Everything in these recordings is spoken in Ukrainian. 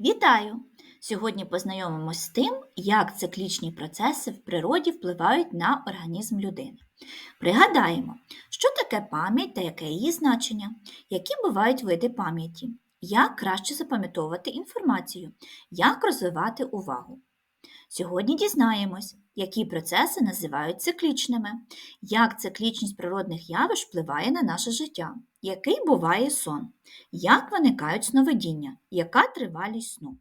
Вітаю! Сьогодні познайомимось з тим, як циклічні процеси в природі впливають на організм людини. Пригадаємо, що таке пам'ять та яке її значення, які бувають види пам'яті, як краще запам'ятовувати інформацію, як розвивати увагу. Сьогодні дізнаємось, які процеси називають циклічними, як циклічність природних явищ впливає на наше життя, який буває сон, як виникають сновидіння, яка тривалість сну.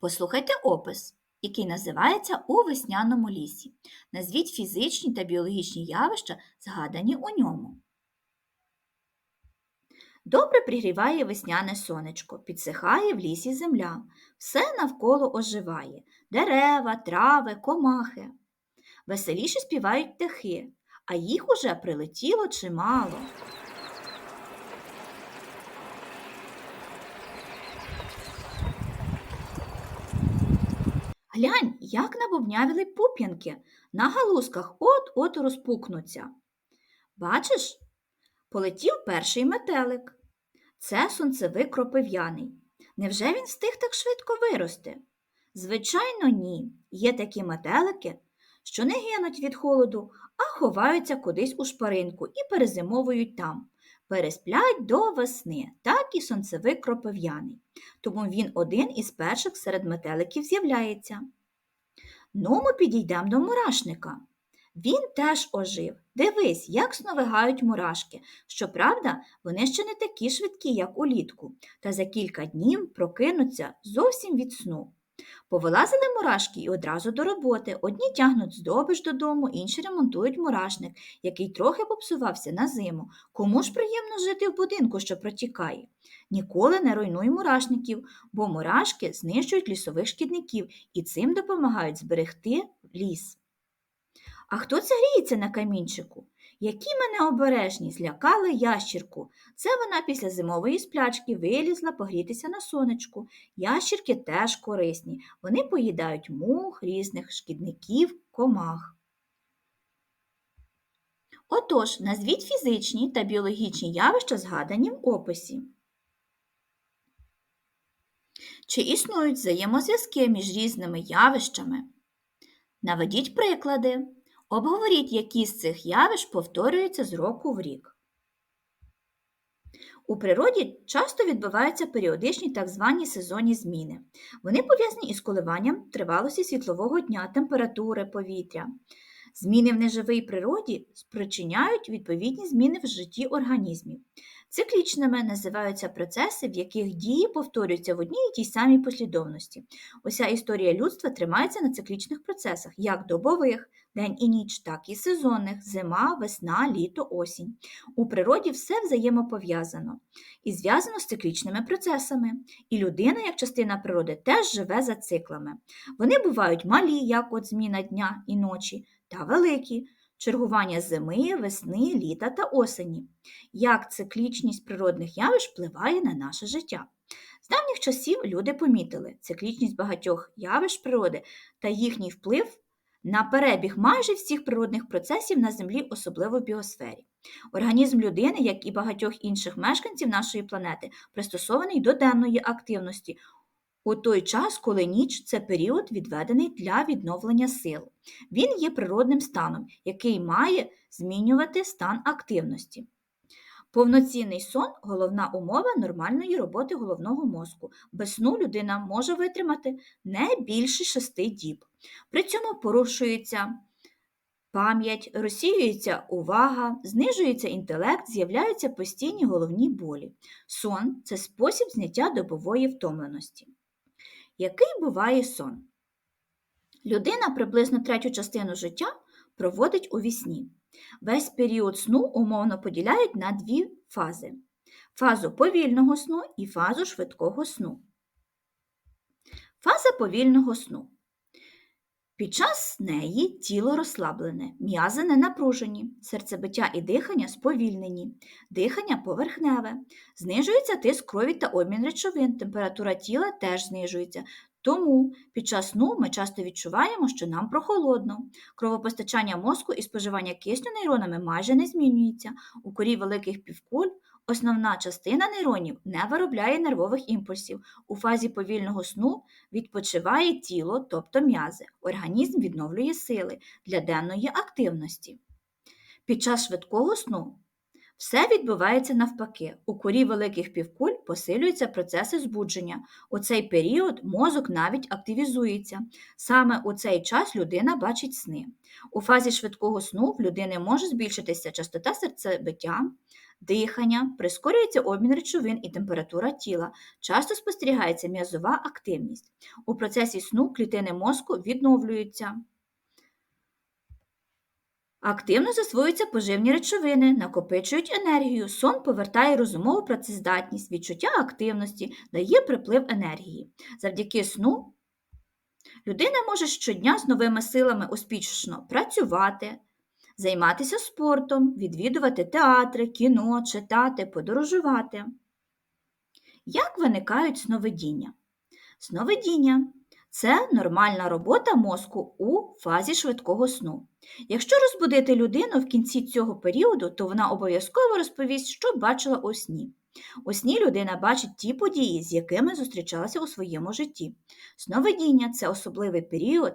Послухайте опис, який називається У весняному лісі. Назвіть фізичні та біологічні явища, згадані у ньому. Добре пригріває весняне сонечко, підсихає в лісі земля, все навколо оживає дерева, трави, комахи. Веселіше співають птахи, а їх уже прилетіло чимало. Глянь, як набубнявіли пуп'янки, на галузках от-от розпукнуться. Бачиш, полетів перший метелик. Це сонцевик кропив'яний. Невже він встиг так швидко вирости? Звичайно, ні. Є такі метелики, що не гинуть від холоду, а ховаються кудись у шпаринку і перезимовують там. Пересплять до весни, так і сонцевик кропив'яний. Тому він один із перших серед метеликів з'являється. Ну, ми підійдемо до мурашника. Він теж ожив. Дивись, як сновигають мурашки. Щоправда, вони ще не такі швидкі, як улітку, та за кілька днів прокинуться зовсім від сну. Повилазили мурашки і одразу до роботи. Одні тягнуть здобич додому, інші ремонтують мурашник, який трохи попсувався на зиму. Кому ж приємно жити в будинку, що протікає? Ніколи не руйнуй мурашників, бо мурашки знищують лісових шкідників і цим допомагають зберегти ліс. А хто це гріється на камінчику? Які мене обережні, злякали ящірку. Це вона після зимової сплячки вилізла погрітися на сонечку. Ящірки теж корисні. Вони поїдають мух, різних шкідників, комах. Отож, назвіть фізичні та біологічні явища, згадані в описі. Чи існують взаємозв'язки між різними явищами? Наведіть приклади. Обговоріть, які з цих явищ повторюються з року в рік. У природі часто відбуваються періодичні так звані сезонні зміни. Вони пов'язані із коливанням тривалості світлового дня, температури повітря. Зміни в неживій природі спричиняють відповідні зміни в житті організмів. Циклічними називаються процеси, в яких дії повторюються в одній і тій самій послідовності. Уся історія людства тримається на циклічних процесах, як добових, день і ніч, так і сезонних, зима, весна, літо, осінь. У природі все взаємопов'язано і зв'язано з циклічними процесами. І людина, як частина природи, теж живе за циклами. Вони бувають малі, як от зміна дня і ночі, та великі чергування зими, весни, літа та осені. Як циклічність природних явищ впливає на наше життя? З давніх часів люди помітили циклічність багатьох явищ природи та їхній вплив на перебіг майже всіх природних процесів на Землі, особливо в біосфері. Організм людини, як і багатьох інших мешканців нашої планети, пристосований до денної активності у той час, коли ніч це період, відведений для відновлення сил. Він є природним станом, який має змінювати стан активності. Повноцінний сон головна умова нормальної роботи головного мозку. Без сну людина може витримати не більше шести діб. При цьому порушується пам'ять, розсіюється увага, знижується інтелект, з'являються постійні головні болі. Сон це спосіб зняття добової втомленості. Який буває сон? Людина приблизно третю частину життя проводить у вісні. Весь період сну умовно поділяють на дві фази: фазу повільного сну і фазу швидкого сну. Фаза повільного сну. Під час неї тіло розслаблене, м'язи не напружені, серцебиття і дихання сповільнені, дихання поверхневе, знижується тиск крові та обмін речовин, температура тіла теж знижується. Тому під час сну ми часто відчуваємо, що нам прохолодно. Кровопостачання мозку і споживання кисню нейронами майже не змінюється. У корі великих півкуль Основна частина нейронів не виробляє нервових імпульсів. У фазі повільного сну відпочиває тіло, тобто м'язи. Організм відновлює сили для денної активності. Під час швидкого сну все відбувається навпаки. У корі великих півкуль посилюються процеси збудження. У цей період мозок навіть активізується. Саме у цей час людина бачить сни. У фазі швидкого сну в людини може збільшитися частота серцебиття, дихання, прискорюється обмін речовин і температура тіла. Часто спостерігається м'язова активність. У процесі сну клітини мозку відновлюються. Активно засвоюються поживні речовини, накопичують енергію, сон повертає розумову працездатність, відчуття активності, дає приплив енергії. Завдяки сну людина може щодня з новими силами успішно працювати, займатися спортом, відвідувати театри, кіно, читати, подорожувати. Як виникають сновидіння? Сновидіння це нормальна робота мозку у фазі швидкого сну. Якщо розбудити людину в кінці цього періоду, то вона обов'язково розповість, що бачила у сні. У сні людина бачить ті події, з якими зустрічалася у своєму житті. Сновидіння це особливий період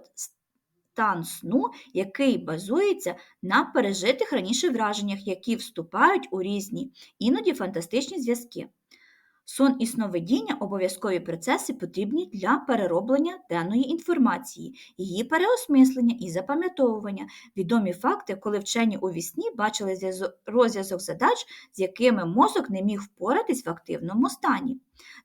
стан сну, який базується на пережитих раніше враженнях, які вступають у різні, іноді фантастичні зв'язки. Сон і сновидіння – обов'язкові процеси потрібні для перероблення денної інформації, її переосмислення і запам'ятовування. Відомі факти, коли вчені у вісні бачили розв'язок задач, з якими мозок не міг впоратись в активному стані.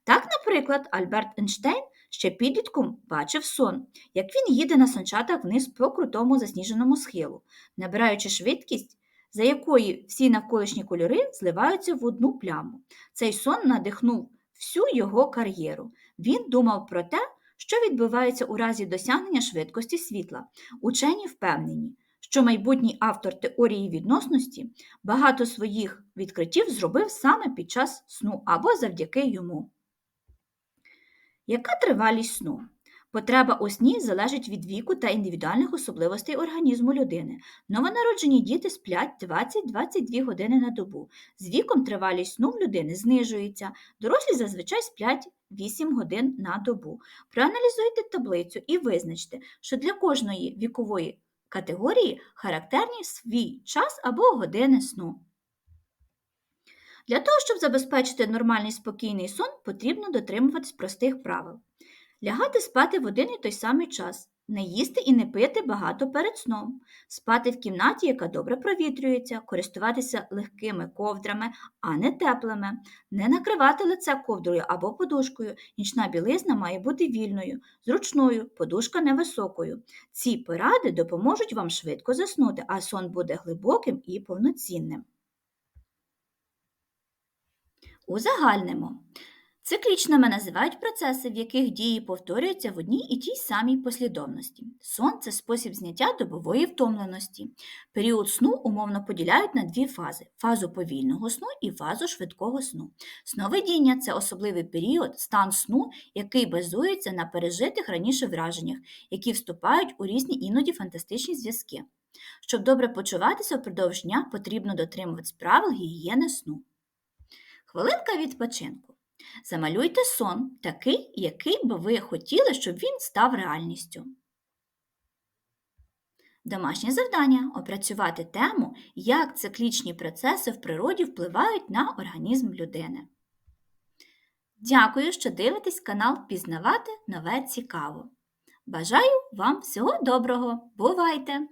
Так, наприклад, Альберт Ейнштейн ще підлітком бачив сон, як він їде на санчатах вниз по крутому засніженому схилу, набираючи швидкість за якої всі навколишні кольори зливаються в одну пляму. Цей сон надихнув всю його кар'єру. Він думав про те, що відбувається у разі досягнення швидкості світла. Учені впевнені, що майбутній автор теорії відносності багато своїх відкриттів зробив саме під час сну або завдяки йому. Яка тривалість сну? Потреба у сні залежить від віку та індивідуальних особливостей організму людини. Новонароджені діти сплять 20-22 години на добу. З віком тривалість сну в людини знижується. Дорослі зазвичай сплять 8 годин на добу. Проаналізуйте таблицю і визначте, що для кожної вікової категорії характерні свій час або години сну. Для того, щоб забезпечити нормальний спокійний сон, потрібно дотримуватись простих правил лягати спати в один і той самий час, не їсти і не пити багато перед сном, спати в кімнаті, яка добре провітрюється, користуватися легкими ковдрами, а не теплими, не накривати лице ковдрою або подушкою. Нічна білизна має бути вільною, зручною, подушка невисокою. Ці поради допоможуть вам швидко заснути, а сон буде глибоким і повноцінним. Узагальнимо. Циклічними називають процеси, в яких дії повторюються в одній і тій самій послідовності. Сон це спосіб зняття добової втомленості. Період сну умовно поділяють на дві фази фазу повільного сну і фазу швидкого сну. Сновидіння це особливий період, стан сну, який базується на пережитих раніше враженнях, які вступають у різні іноді фантастичні зв'язки. Щоб добре почуватися впродовж дня, потрібно дотримуватись правил гігієни сну. Хвилинка відпочинку. Замалюйте сон такий, який би ви хотіли, щоб він став реальністю. Домашнє завдання опрацювати тему, як циклічні процеси в природі впливають на організм людини. Дякую, що дивитесь канал Пізнавати нове цікаво. Бажаю вам всього доброго! Бувайте!